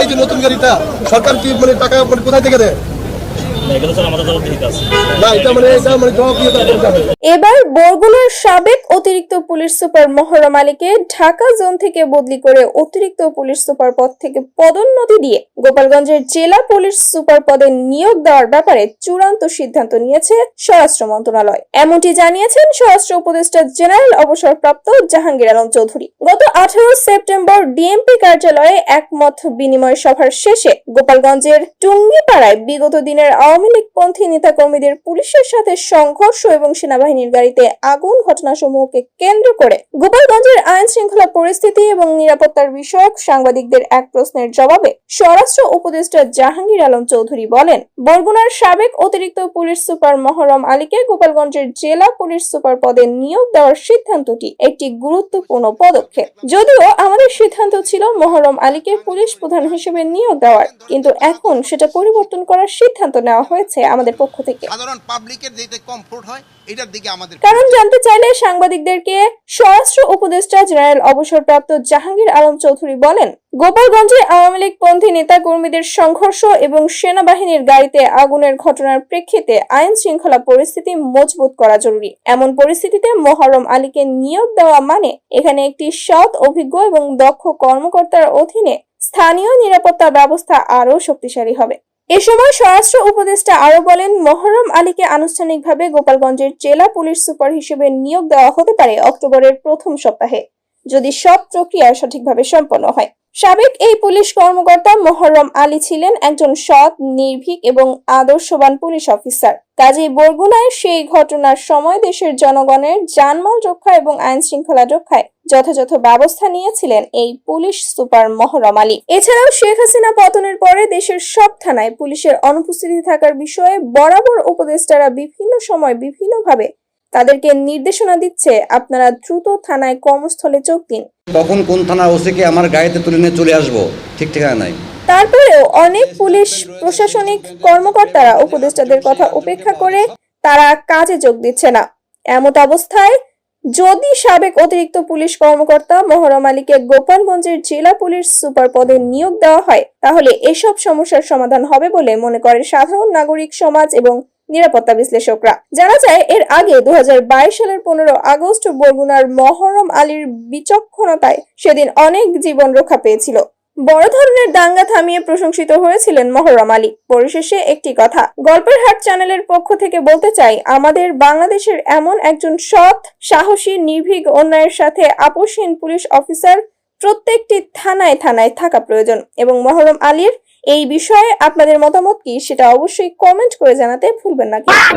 এই যে নতুন গাড়িটা সরকার কি মানে টাকা মানে কোথায় থেকে দেয়? না এগুলো স্যার আমাদের জবাবদিহিতে আছে না এটা মানে মানে এবার বরগুনার সাবেক অতিরিক্ত পুলিশ সুপার মহরম আলীকে ঢাকা জোন থেকে বদলি করে অতিরিক্ত পুলিশ সুপার পদ থেকে পদোন্নতি দিয়ে গোপালগঞ্জের জেলা পুলিশ সুপার পদে নিয়োগ দেওয়ার ব্যাপারে চূড়ান্ত সিদ্ধান্ত নিয়েছে স্বরাষ্ট্র মন্ত্রণালয়। এমনটি জানিয়েছেন স্বরাষ্ট্র উপদেষ্টা জেনারেল অবসরপ্রাপ্ত জাহাঙ্গীর আলম চৌধুরী। গত আঠারো সেপ্টেম্বর ডিএমপি কার্যালয়ে একমত বিনিময় সভার শেষে গোপালগঞ্জের টুঙ্গিপাড়ায় বিগত দিনের আওয়ামী লীগ পন্থী নেতাকর্মীদের পুলিশের সাথে সংঘর্ষ এবং সেনাবাহিনীর গাড়িতে আগুন ঘটনাসমূহকে কেন্দ্র করে গোপালগঞ্জের আইন শৃঙ্খলা পরিস্থিতি এবং নিরাপত্তার বিষয়ক সাংবাদিকদের এক প্রশ্নের জবাবে স্বরাষ্ট্র উপদেষ্টা জাহাঙ্গীর আলম চৌধুরী বলেন, বরগুনার সাবেক অতিরিক্ত পুলিশ সুপার মহরম আলীকে গোপালগঞ্জের জেলা পুলিশ সুপার পদে নিয়োগ দেওয়ার সিদ্ধান্তটি একটি গুরুত্বপূর্ণ পদক্ষেপ। যদিও আমাদের সিদ্ধান্ত ছিল মহরম আলীকে পুলিশ প্রধান হিসেবে নিয়োগ দেওয়ার কিন্তু এখন সেটা পরিবর্তন করার সিদ্ধান্ত নেওয়া হয়েছে আমাদের পক্ষ থেকে। সাধারণ পাবলিকের যেতে কমফোর্ট হয় এটার দিকে আমাদের কারণ জানতে চাইলে সাংবাদিকদেরকে স্বরাষ্ট্র উপদেষ্টা জেনারেল অবসরপ্রাপ্ত জাহাঙ্গীর আলম চৌধুরী বলেন গোপালগঞ্জে আওয়ামী লীগ পন্থী নেতা কর্মীদের সংঘর্ষ এবং সেনাবাহিনীর গাড়িতে আগুনের ঘটনার প্রেক্ষিতে আইন শৃঙ্খলা পরিস্থিতি মজবুত করা জরুরি। এমন পরিস্থিতিতে মোহরম আলীকে নিয়োগ দেওয়া মানে এখানে একটি সৎ, অভিজ্ঞ এবং দক্ষ কর্মকর্তার অধীনে স্থানীয় নিরাপত্তা ব্যবস্থা আরও শক্তিশালী হবে। এ সময় স্বরাষ্ট্র উপদেষ্টা আরও বলেন, মহরম আলীকে আনুষ্ঠানিকভাবে গোপালগঞ্জের জেলা পুলিশ সুপার হিসেবে নিয়োগ দেওয়া হতে পারে অক্টোবরের প্রথম সপ্তাহে। যদি সব প্রক্রিয়া সঠিকভাবে সম্পন্ন হয়। সাবেক এই পুলিশ কর্মকর্তা মোহরম আলী ছিলেন একজন সৎ, নির্ভীক এবং আদর্শবান পুলিশ অফিসার। কাজেই বরগুনায় সেই ঘটনার সময় দেশের জনগণের জানমাল রক্ষা এবং আইন শৃঙ্খলা রক্ষায় যথাযথ ব্যবস্থা নিয়েছিলেন এই পুলিশ সুপার মহরম আলী। এছাড়াও শেখ হাসিনা পতনের পরে দেশের সব থানায় পুলিশের অনুপস্থিতি থাকার বিষয়ে বরাবর উপদেষ্টারা বিভিন্ন সময় বিভিন্নভাবে তাদেরকে নির্দেশনা দিচ্ছে আপনারা দ্রুত থানায় কর্মস্থলে যোগ দিন। কখন কোন থানার ওসিকে আমার গাড়িতে তুলে নিয়ে চলে আসব ঠিক ঠিকানা নাই। তারপরেও অনেক পুলিশ প্রশাসনিক কর্মকর্তারা উপদেষ্টাদের কথা উপেক্ষা করে তারা কাজে যোগ দিচ্ছে না। এমত অবস্থায় যদি সাবেক অতিরিক্ত পুলিশ কর্মকর্তা মোহরম আলীকে গোপালগঞ্জের জেলা পুলিশ সুপার পদে নিয়োগ দেওয়া হয় তাহলে এসব সমস্যার সমাধান হবে বলে মনে করে সাধারণ নাগরিক সমাজ এবং নিরাপত্তা বিশ্লেষকরা। জানা যায়, এর আগে দু সালের পনেরো আগস্ট বরগুনার মহরম আলীর বিচক্ষণতায় সেদিন অনেক জীবন রক্ষা পেয়েছিল। বড় ধরনের দাঙ্গা থামিয়ে প্রশংসিত হয়েছিলেন মহরম আলী। পরিশেষে একটি কথা, গল্পের হাট চ্যানেলের পক্ষ থেকে বলতে চাই, আমাদের বাংলাদেশের এমন একজন সৎ, সাহসী, নির্ভীক অন্যায়ের সাথে আপোষহীন পুলিশ অফিসার প্রত্যেকটি থানায় থানায় থাকা প্রয়োজন এবং মহরম আলীর এই বিষয়ে আপনাদের মতামত কি সেটা অবশ্যই কমেন্ট করে জানাতে ভুলবেন না কিন্তু।